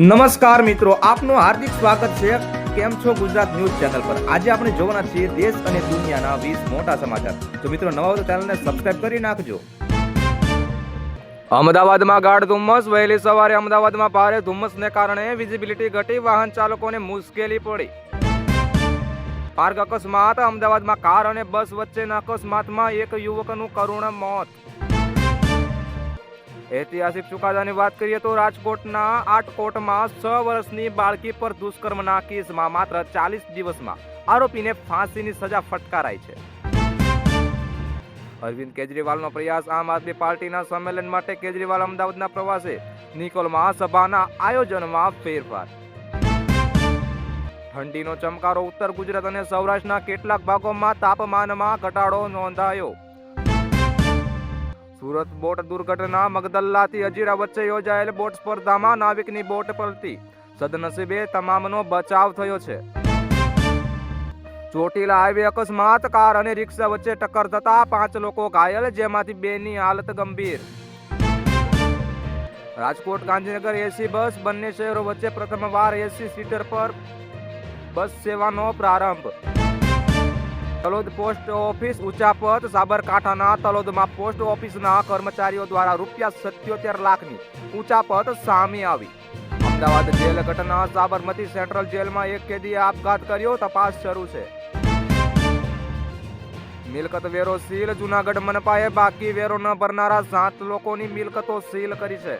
નમસ્કાર મિત્રો, આપનું હાર્દિક સ્વાગત છે. કેમ છો ગુજરાત ન્યૂઝ ચેનલ પર? આજે આપણે જોવાના છીએ દેશ અને દુનિયાના વીસ મોટા સમાચાર. તો મિત્રો, નવા તો ચેનલને સબસ્ક્રાઇબ કરી નાખજો. અમદાવાદમાં ગાઢ ધુમ્મસ, વહેલી સવારે અમદાવાદમાં ભારે ધુમ્મસને કારણે વિઝિબિલિટી ઘટી, વાહન ચાલકોને મુશ્કેલી પડી. માર્ગ અકસ્માત, અમદાવાદમાં કાર અને બસ વચ્ચેના અકસ્માતમાં એક યુવકનું કરુણ મોત. ઐતિહાસિક ચુકાદાની વાત કરીએ તો રાજકોટના આટકોટમાં છ વર્ષની બાળકી પર દુષ્કર્મના કેસમાં માત્ર ચાલીસ દિવસમાં આરોપીને ફાંસીની સજા ફટકારાઈ છે. અરવિંદ કેજરીવાલનો પ્રયાસ આમ આદમી પાર્ટીના સંમેલન માટે કેજરીવાલ અમદાવાદના પ્રવાસે. નિકોલમાં સભાના આયોજનમાં ફેરફાર. ઠંડીનો ચમકારો ઉત્તર ગુજરાત અને સૌરાષ્ટ્રના કેટલાક ભાગોમાં તાપમાનમાં ઘટાડો નોંધાયો. સુરત બોટ દુર્ઘટના, મગદલ્લાથી અજીરા વચ્ચે યોજાયેલ બોટ સ્પર્ધામાં નાવિકની બોટ પલટી. સદનસીબે તમામનો બચાવ થયો છે. ચોટીલા હાઈવે અકસ્માત, કાર અને રિક્ષા વચ્ચે ટક્કર થતા પાંચ લોકો ઘાયલ, જેમાંથી બેની હાલત ગંભીર. રાજકોટ ગાંધીનગર એસી બસ, બંને શહેરો વચ્ચે પ્રથમવાર એસી સીટર પર બસ સેવાનો પ્રારંભ. તલોદ પોસ્ટ ઓફિસ ઉચાપત, સાબરકાંઠાના તલોદમાં પોસ્ટ ઓફિસના કર્મચારીઓ દ્વારા રૂપિયા સત્યોતેર લાખની ઉચાપત સામે આવી. અમદાવાદ જેલ ઘટના, સાબરમતી સેન્ટ્રલ જેલમાં એક કેદીએ આપઘાત કર્યો, તપાસ શરૂ છે. મિલકત વેરો સીલ, જુનાગઢ મનપાએ બાકી વેરો ન ભરનારા સાત લોકોની મિલકતો સીલ કરી છે.